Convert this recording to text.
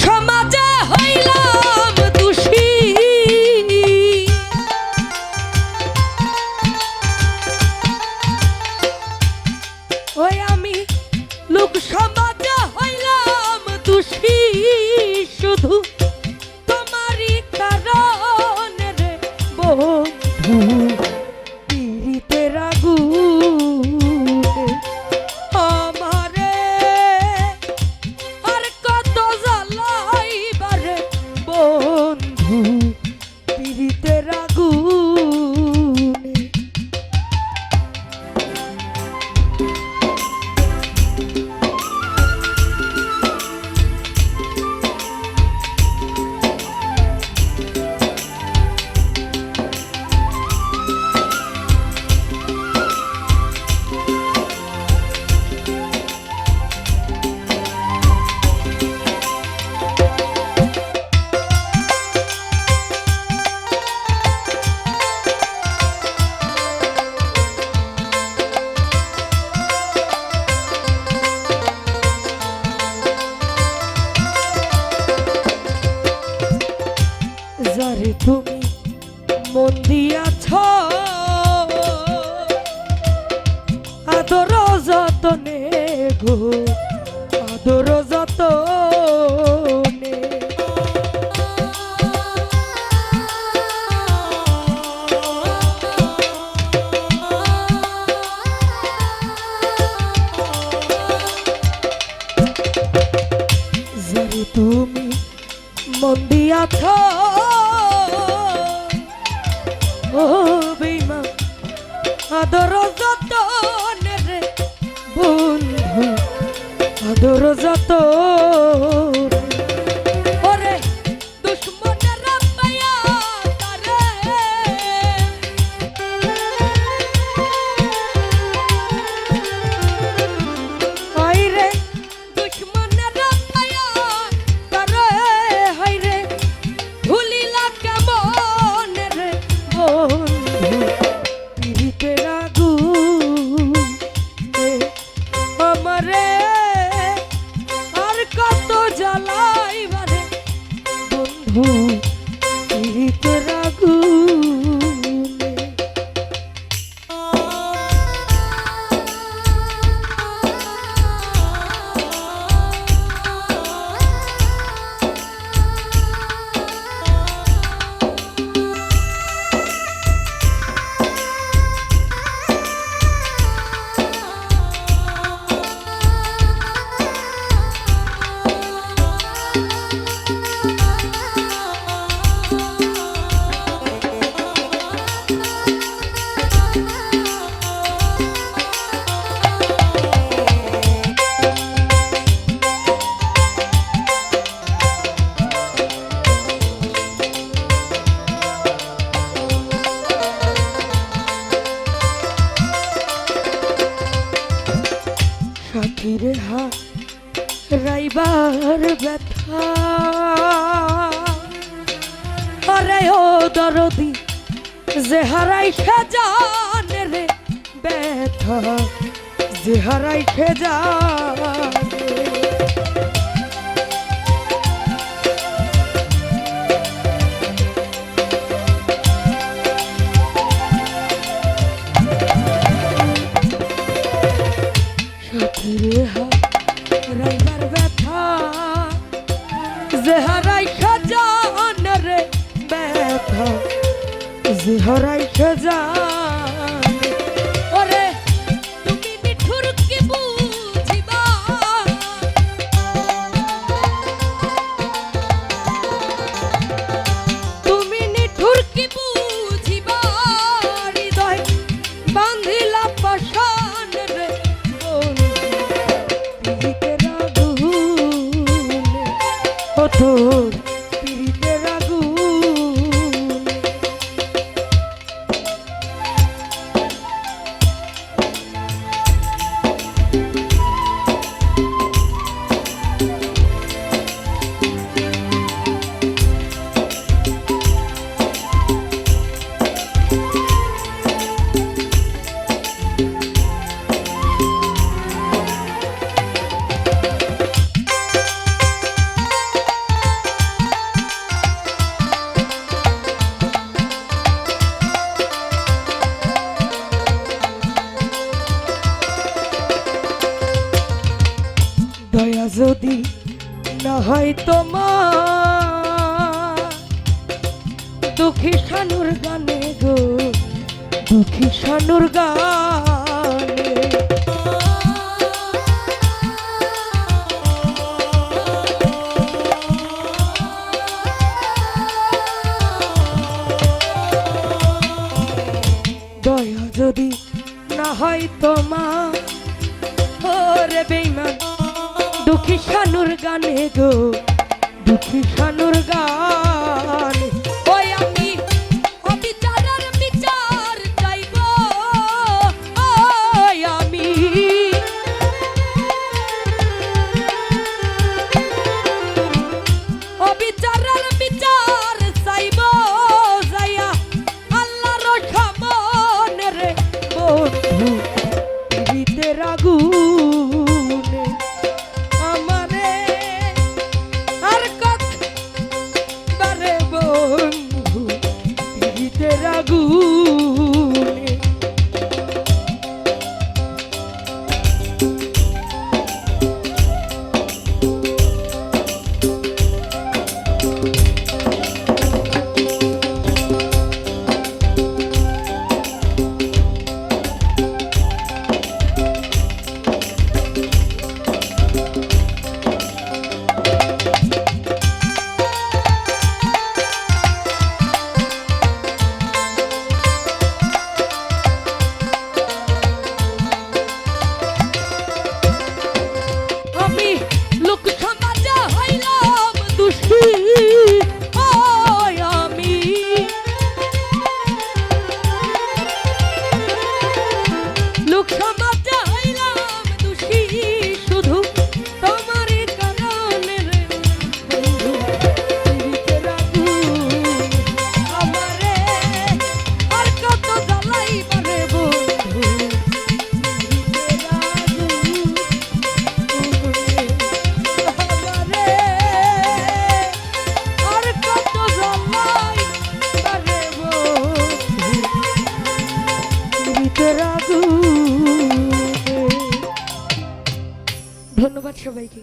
সমাজে হইলাম দোষী। ওই আমি লোক সমাজে হইলাম দোষী শুধু। তুমি মন দিয়াছ। আদর যতনে গো আদর যতনে। যারে তুমি মন দিয়াছ ও বেমা আদর যতন রে বন্ধু আদর যত সাথীরে হা রাইবার ব্যথা। অরে ও দরদি, যে হারাই খেজান রে ব্যথা, যে হারাই খেজান খেজান তোমার। দুঃখী শানুর গানে গো, দুঃখী শানুর গানে। দয়া যদি না হয় তোমার, ওরে বেইমান দুঃখী শানুর গানে গো দুঃখী শানুর গান ooh. मत शबई की